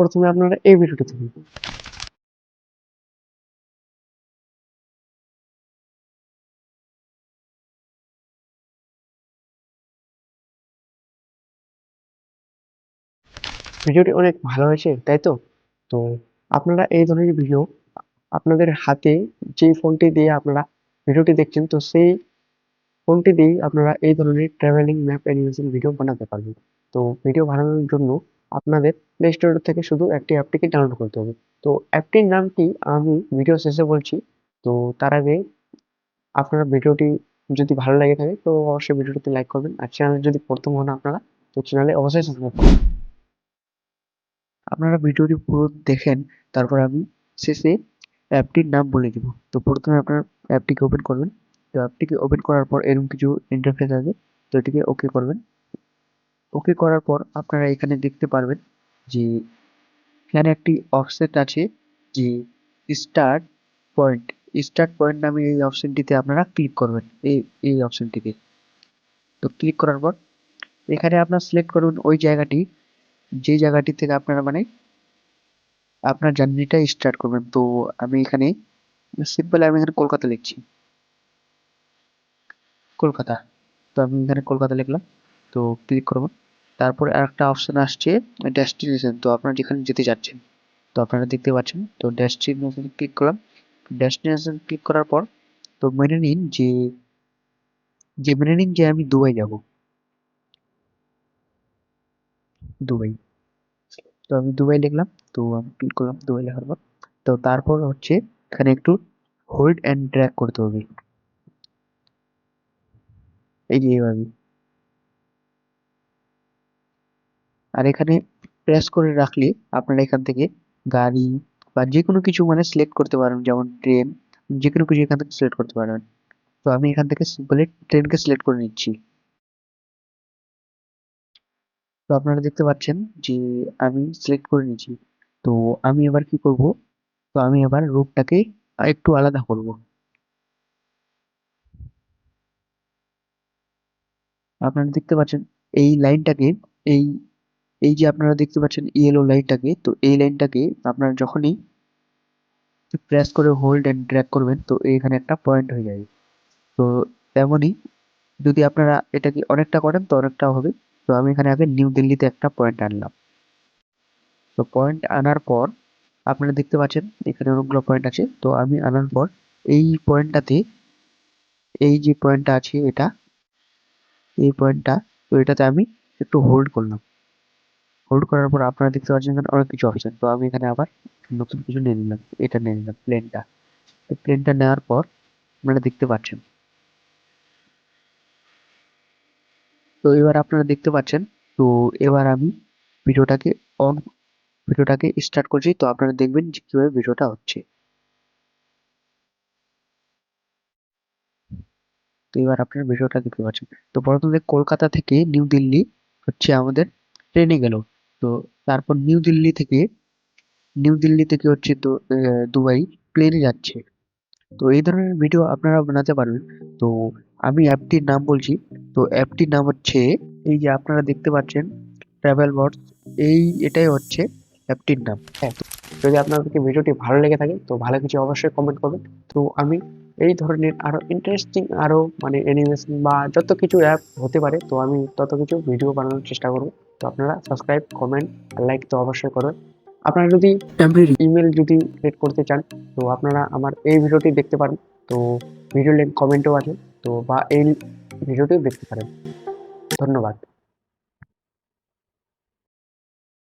প্রথমে আপনারা এই ভিডিওটি দেখুন। ভিডিওটি অনেক ভালো হয়েছে, তাই তো? তো আপনারা এই ধরনের ভিডিও আপনাদের হাতে যে ফোনটি দিয়ে আপনারা ভিডিওটি দেখছেন, তো সেই ফোনটি দিয়ে আপনারা এই ধরনের ট্রাভেলিং ম্যাপ অ্যানিমেশন ভিডিও বানাতে পারবেন। তো ভিডিও বানানোর জন্য আপনাদের প্লে স্টোর থেকে শুধু একটি অ্যাপটিকে ডাউনলোড করতে হবে। তো অ্যাপটির নামটি আমি ভিডিও শেষে বলছি। তো তার আগে আপনারা ভিডিওটি যদি ভালো লাগে থাকে, তো অবশ্যই ভিডিওটিতে লাইক করবেন। আর চ্যানেলে যদি প্রথম হন আপনারা, তো চ্যানেলে অবশ্যই সাবস্ক্রাইব করবেন। আপনারা ভিডিওটি পুরো দেখেন, তারপর আমি শেষে অ্যাপটির নাম বলে দিব। তো প্রথমে আপনার অ্যাপটিকে ওপেন করবেন। তো অ্যাপটিকে ওপেন করার পর এরকম কিছু ইন্টারফেস আছে, তো এটিকে ওকে করবেন। ওকে করার পর আপনারা এখানে দেখতে পারবেন যে এখানে একটি অফসেট আছে যে স্টার্ট পয়েন্ট স্টার্ট পয়েন্ট নামে এই অপশনটিতে আপনারা ক্লিক করবেন, এই এই অপশনটিতে তো ক্লিক করার পর এখানে আপনার সিলেক্ট করুন ওই জায়গাটি, যে জায়গাটি থেকে আপনারা মানে আপনার জার্নিটা স্টার্ট করবেন। তো আমি এখানে সিম্পল আমি এখানে কলকাতা লিখছি। কলকাতা। তো আমি এখানে কলকাতা লিখলাম। তো ক্লিক করব। তারপর আরেকটা অপশন আসছে ডেস্টিনেশন তো আপনারা যেখানে যেতে যাচ্ছেন, তো আপনারা দেখতে পাচ্ছেন, তো ডেস্টিনেশন ক্লিক করলাম। ডেস্টিনেশন ক্লিক করার পর, তো মেনে নিন যে যে মেনে নিন যে আমি দুবাই যাব। দুবাই। তো আমি দুবাই লিখলাম, তো আমি ক্লিক করলাম দুবাই লেখার পর। তো তারপর হচ্ছে এখানে একটু হোল্ড অ্যান্ড ড্র্যাগ করতে হবে। এই যে এইভাবে। আর এখানে প্রেস করে রাখলে আপনারা এখান থেকে গাড়ি বা যে কোনো কিছু মানে সিলেক্ট করতে পারেন, যেমন ট্রেন যে কোনো কিছু এখান থেকে সিলেক্ট করতে পারবেন তো আমি এখান থেকে সিম্পলি ট্রেনকে সিলেক্ট করে নিচ্ছি। তো আপনারা দেখতে পাচ্ছেন যে আমি সিলেক্ট করে নিয়েছি। তো আমি এবার কি করব? তো আমি এবার রুটটাকে একটু আলাদা করব। আপনারা দেখতে পাচ্ছেন এই লাইনটাকে এই এই যে আপনারা দেখতে পাচ্ছেন ইয়েলো লাইনটাকে তো এই লাইনটাকে আপনারা যখনই প্রেস করে হোল্ড অ্যান্ড ড্র্যাগ করবেন, তো এখানে একটা পয়েন্ট হয়ে যাবে। তো তেমনই যদি আপনারা এটাকে অনেকটা করেন, তো অনেকটা হবে। তো আমি এখানে আগে নিউ দিল্লিতে একটা পয়েন্ট আনলাম। তো পয়েন্ট আনার পর আপনারা দেখতে পাচ্ছেন, এখানে অনেকগুলো পয়েন্ট আছে। তো আমি আনার পর এই পয়েন্টটাতে এই যে পয়েন্টটা আছে এটা, এই পয়েন্টটা তো এটাতে আমি একটু হোল্ড করলাম। হোল্ড করার পর আপনারা দেখতে পাচ্ছেন এখানে অনেক কিছু অপশন তো আমি এখানে আবার নতুন কিছু নিয়ে নিলাম, এটা নিয়ে নিলাম প্লেনটা তো প্লেনটা নেওয়ার পর আপনারা দেখতে পাচ্ছেন। তো এবার আপনারা দেখতে পাচ্ছেন, তো এবার আমি ভিডিওটাকে অন ভিডিওটাকে স্টার্ট করছি। তো আপনারা দেখবেন যে কীভাবে ভিডিওটা হচ্ছে। তো এবার আপনারা ভিডিওটা দেখতে পাচ্ছেন। তো প্রথমে কলকাতা থেকে নিউ দিল্লি হচ্ছে আমাদের ট্রেনে গেল। তো তারপর নিউ দিল্লি থেকে, নিউ দিল্লি থেকে হচ্ছে তো দুবাই প্লেনে যাচ্ছে। তো এই ধরনের ভিডিও আপনারা বানাতে পারবেন। তো আমি অ্যাপটির নাম বলছি। তো অ্যাপটির নাম হচ্ছে, এই যে আপনারা দেখতে পাচ্ছেন ট্রাভেল বটস এই এটাই হচ্ছে অ্যাপটির নাম। হ্যাঁ যদি আপনাদেরকে ভিডিওটি ভালো লেগে থাকে তো ভালো কিছু অবশ্যই কমেন্ট করবেন। তো আমি এই ধরনের আরও ইন্টারেস্টিং আরও মানে অ্যানিমেশন বা যত কিছু অ্যাপ হতে পারে তো আমি তত কিছু ভিডিও বানানোর চেষ্টা করব। তো আপনারা সাবস্ক্রাইব কমেন্ট লাইক তো অবশ্যই করবেন আপনারা যদি টেম্পোরারি ইমেল যদি ক্রিয়েট করতে চান তো আপনারা আমার এই ভিডিওটি দেখতে পারেন। তো ভিডিও লিঙ্ক কমেন্টও আছে তো বা এই ভিডিওটিও দেখতে পারেন। ধন্যবাদ।